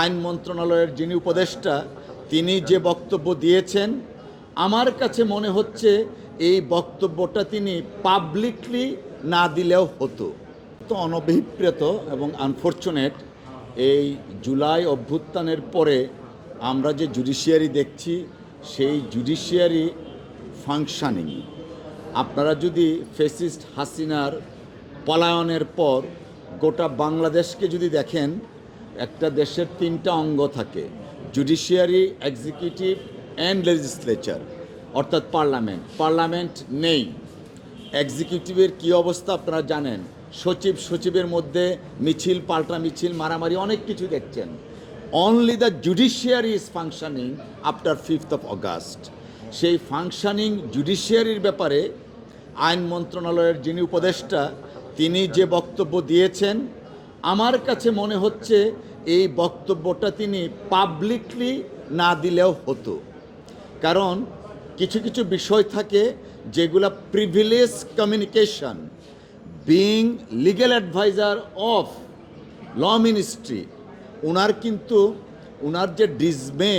আইন মন্ত্রণালয়ের যিনি উপদেষ্টা, তিনি যে বক্তব্য দিয়েছেন, আমার কাছে মনে হচ্ছে এই বক্তব্যটা তিনি পাবলিকলি না দিলেও হতো। তো অনভিপ্রেত এবং আনফর্চুনেট এই জুলাই অভ্যুত্থানের পরে আমরা যে জুডিশিয়ারি দেখছি, সেই জুডিশিয়ারি ফাংশানিং আপনারা যদি ফেসিস্ট হাসিনার পলায়নের পর গোটা বাংলাদেশকে যদি দেখেন একটা দেশের তিনটা অঙ্গ থাকে জুডিশিয়ারি এক্সিকিউটিভ অ্যান্ড লেজিসলেচার অর্থাৎ পার্লামেন্ট পার্লামেন্ট নেই। এক্সিকিউটিভের কি অবস্থা আপনারা জানেন? সচিব, সচিবের মধ্যে মিছিল, পাল্টা মিছিল, মারামারি অনেক কিছু দেখছেন। Only the judiciary is functioning after fifth of August সেই ফাংশানিং জুডিশিয়ারির ব্যাপারে আইন মন্ত্রণালয়ের যিনি উপদেষ্টা, তিনি যে বক্তব্য দিয়েছেন, আমার কাছে মনে হচ্ছে এই বক্তব্যটা তিনি পাবলিকলি না দিলেও হতো। কারণ কিছু কিছু বিষয় থাকে যেগুলা privilege communication being legal adviser of law ministry ওনার কিন্তু ওনার যে ডিজমে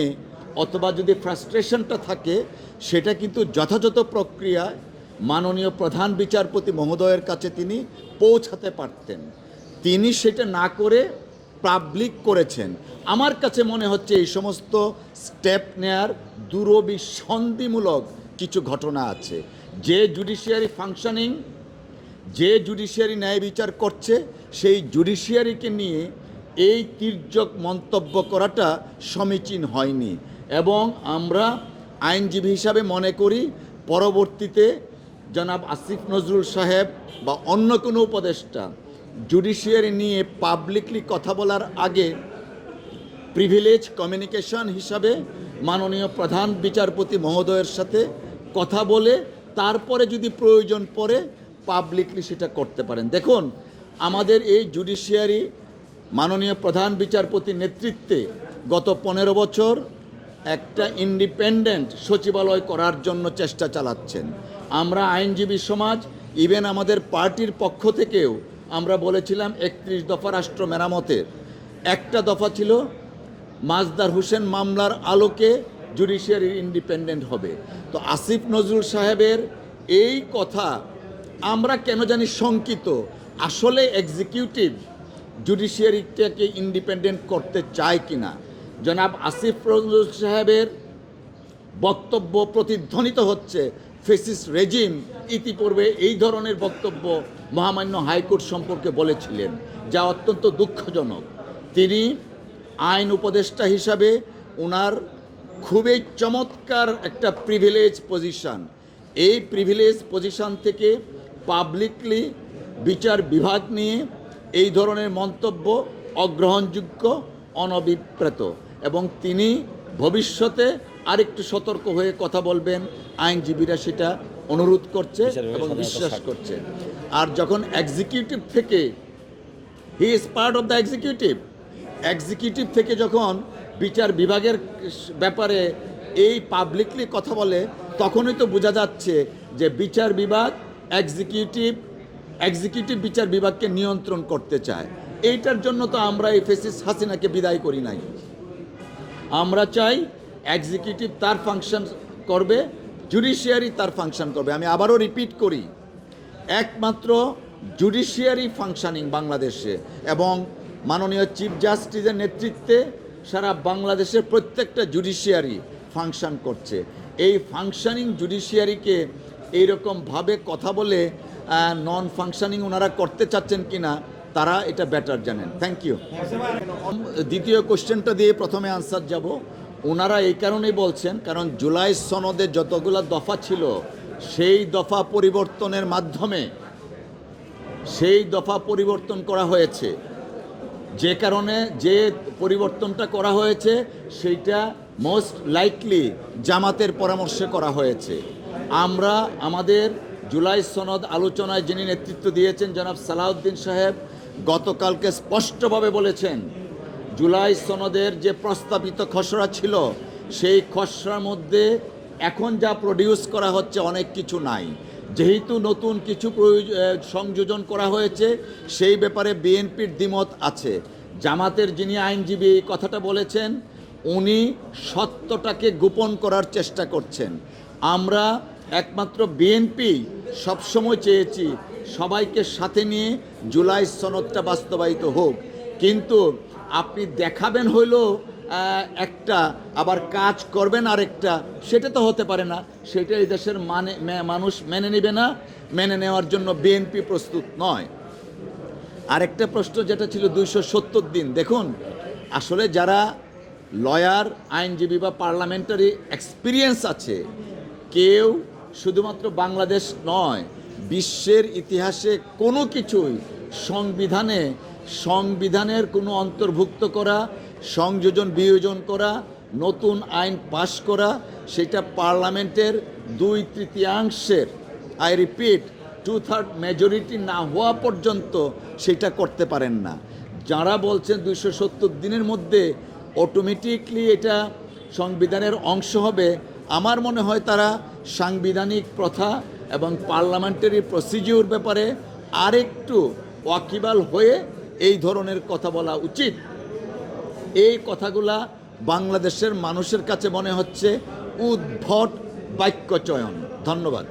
অথবা যদি ফ্রাস্ট্রেশনটা থাকে, সেটা কিন্তু যথাযথ প্রক্রিয়ায় মাননীয় প্রধান বিচারপতি মহোদয়ের কাছে তিনি পৌঁছাতে পারতেন। তিনি সেটা না করে পাবলিক করেছেন। আমার কাছে মনে হচ্ছে এই সমস্ত স্টেপ নেয়ার দূরবিসন্ধিমূলক কিছু ঘটনা আছে। যে জুডিশিয়ারি ফাংশনিং যে জুডিশিয়ারি ন্যায় বিচার করছে, সেই জুডিশিয়ারিকে নিয়ে এই তির্যক মন্তব্য করাটা সমীচীন হয়নি। এবং আমরা আইনজীবী হিসাবে মনে করি, পরবর্তীতে জনাব আসিফ নজরুল সাহেব বা অন্য কোনো উপদেষ্টা জুডিশিয়ারি নিয়ে পাবলিকলি কথা বলার আগে প্রিভিলেজ কমিউনিকেশন হিসাবে মাননীয় প্রধান বিচারপতি মহোদয়ের সাথে কথা বলে তারপরে যদি প্রয়োজন পড়ে পাবলিকলি সেটা করতে পারেন। দেখুন, আমাদের এই জুডিশিয়ারি মাননীয় প্রধান বিচারপতির নেতৃত্বে গত পনেরো বছর একটা ইন্ডিপেন্ডেন্ট সচিবালয় করার জন্য চেষ্টা চালাচ্ছেন। আমরা আইনজীবী সমাজ ইভেন আমাদের পার্টির পক্ষ থেকেও আমরা বলেছিলাম একত্রিশ দফা রাষ্ট্র মেরামতের। একটা দফা ছিল মাজদার হোসেন মামলার আলোকে জুডিশিয়ারি ইন্ডিপেন্ডেন্ট হবে। তো আসিফ নজরুল সাহেবের এই কথা আমরা কেন জানি শঙ্কিত? আসলে এক্সিকিউটিভ জুডিশিয়ারিটাকে ইন্ডিপেন্ডেন্ট করতে চায় কি না জনাব আসিফ নজরুল সাহেবের বক্তব্য প্রতিধ্বনিত হচ্ছে ফেসিস রেজিম ইতিপূর্বে এই ধরনের বক্তব্য মহামান্য হাইকোর্ট সম্পর্কে বলেছিলেন, যা অত্যন্ত দুঃখজনক। তিনি আইন উপদেষ্টা হিসাবে ওনার খুবই চমৎকার একটা প্রিভিলেজ পজিশন এই প্রিভিলেজ পজিশন থেকে পাবলিকলি বিচার বিভাগ নিয়ে এই ধরনের মন্তব্য অগ্রহণযোগ্য, অনভিপ্রেত। এবং তিনি ভবিষ্যতে আরেকটু সতর্ক হয়ে কথা বলবেন, আইনজীবীরা সেটা অনুরোধ করছে এবং বিশ্বাস করছে। আর যখন এক্সিকিউটিভ থেকে he is part of the executive executive থেকে যখন বিচার বিভাগের ব্যাপারে এই পাবলিকলি কথা বলে তখনই তো বোঝা যাচ্ছে যে বিচার বিভাগ এক্সিকিউটিভ এক্সিকিউটিভ বিচার বিভাগকে নিয়ন্ত্রণ করতে চায়। এইটার জন্য তো আমরা এই ফেসিস হাসিনাকে বিদায় করি নাই। আমরা চাই এক্সিকিউটিভ তার ফাংশন করবে জুডিশিয়ারি তার ফাংশন করবে। আমি আবারও রিপিট করি, একমাত্র জুডিশিয়ারি ফাংশনিং বাংলাদেশে এবং মাননীয় চিফ জাস্টিসের নেতৃত্বে সারা বাংলাদেশের প্রত্যেকটা জুডিশিয়ারি ফাংশন করছে। এই ফাংশনিং জুডিশিয়ারিকে এইরকমভাবে কথা বলে নন ফাংশনিং ওনারা করতে চাচ্ছেন কি না তারা এটা বেটার জানেন। থ্যাংক ইউ দ্বিতীয় কোশ্চেনটা দিয়ে প্রথমে আনসার যাব। ওনারা এই কারণেই বলছেন, কারণ জুলাই সনদে যতগুলো দফা ছিল, সেই দফা পরিবর্তনের মাধ্যমে সেই দফা পরিবর্তন করা হয়েছে। যে কারণে যে পরিবর্তনটা করা হয়েছে, সেইটা মোস্ট লাইকলি জামাতের পরামর্শে করা হয়েছে। আমরা আমাদের জুলাই সনদ আলোচনায় যিনি নেতৃত্ব দিয়েছেন জনাব সালাউদ্দিন সাহেব, গতকালকে স্পষ্টভাবে বলেছেন জুলাই সনদের যে প্রস্তাবিত খসড়া ছিল, সেই খসড়ার মধ্যে এখন যা প্রডিউস করা হচ্ছে অনেক কিছু নাই। যেহেতু নতুন কিছু সংযোজন করা হয়েছে, সেই ব্যাপারে বিএনপির দ্বিমত আছে। জামাতের যিনি আইনজীবী এই কথাটা বলেছেন, উনি সত্যটাকে গোপন করার চেষ্টা করছেন। আমরা একমাত্র বিএনপি সবসময় চেয়েছি সবাইকে সাথে নিয়ে জুলাই সনদটা বাস্তবায়িত হোক। কিন্তু আপনি দেখাবেন হইল একটা, আবার কাজ করবেন আরেকটা, সেটা তো হতে পারে না। সেটা এই দেশের মানে মানুষ মেনে নেবে না, মেনে নেওয়ার জন্য বিএনপি প্রস্তুত নয়। আরেকটা প্রশ্ন যেটা ছিল দুইশো সত্তর দিন। দেখুন, আসলে যারা লয়ার, আইনজীবী বা পার্লামেন্টারি এক্সপিরিয়েন্স আছে, কেউ শুধুমাত্র বাংলাদেশ নয়, বিশ্বের ইতিহাসে কোনো কিছুই সংবিধানে সংবিধানের কোনো অন্তর্ভুক্ত করা, সংযোজন বিয়োজন করা, নতুন আইন পাশ করা, সেটা পার্লামেন্টের দুই তৃতীয়াংশের I repeat two third majority না হওয়া পর্যন্ত সেটা করতে পারেন না। যারা বলছেন দুইশো সত্তর দিনের মধ্যে অটোমেটিকলি এটা সংবিধানের অংশ হবে, আমার মনে হয় তারা সাংবিধানিক প্রথা এবং পার্লামেন্টারি প্রসিজিওর ব্যাপারে আরেকটু ওয়াকিবাল হয়ে এই ধরনের কথা বলা উচিত। এই কথাগুলা বাংলাদেশের মানুষের কাছে মনে হচ্ছে উদ্ভট বাক্য চয়ন ধন্যবাদ।